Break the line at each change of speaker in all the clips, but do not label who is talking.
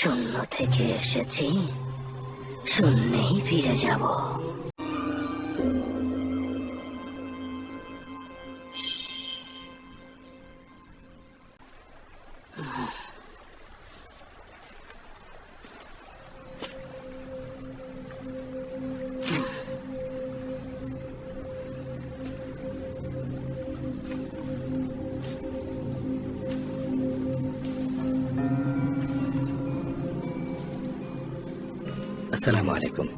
শূন্য থেকে এসেছি। শূন্যেই ফিরে যাব।
আসসালামু আলাইকুম।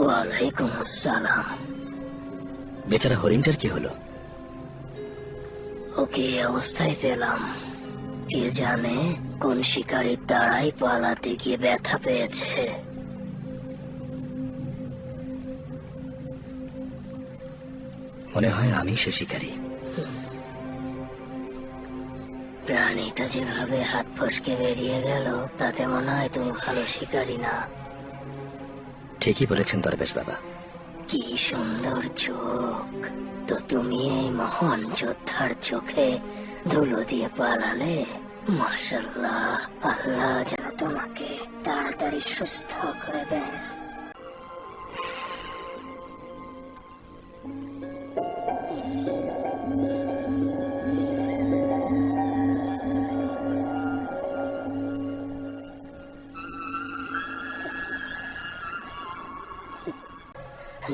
ওয়ালাইকুম আসসালাম।
বেচারা হরিণটার কি হলো?
ওকে অবস্থায় পেলাম। কে জানে কোন শিকারীর দ্বারাই পালাতে গিয়ে ব্যথা পেয়েছে।
মনে হয় আমি সে শিকারী।
প্রাণীটা যেভাবে হাত ফসকে বেরিয়ে গেল তাতে মনে হয় তুমি ভালো শিকারী না।
ঠিকই বলেছেন দরবেশ বাবা।
কি সুন্দর চোখ। তো তুমি এই মহান যোদ্ধার চোখে ধুলো দিয়ে পালালে? মাসাল্লাহ আল্লাহ যেন তোমাকে তাড়াতাড়ি সুস্থ করে দেন।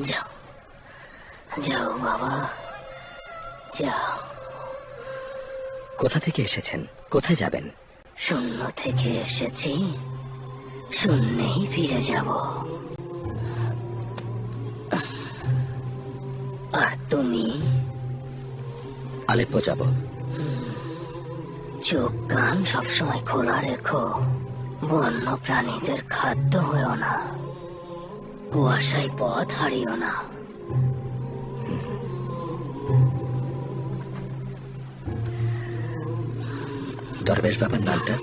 যাও যাও বাবা যাও
কোথা থেকে এসেছেন কোথায় যাবেন
শূন্য থেকে এসেছি শূন্যেই ফিরে যাব আর তুমি
আলেপ্পো যাব
চোখ কান সবসময় খোলা রেখো বন্য প্রাণীদের খাদ্য হয়েও না কুয়াশায় পথ হারিও না।
দরবেশ বাবার নামটা?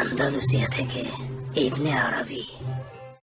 আন্দালুসিয়া থেকে ইবনে আরবি।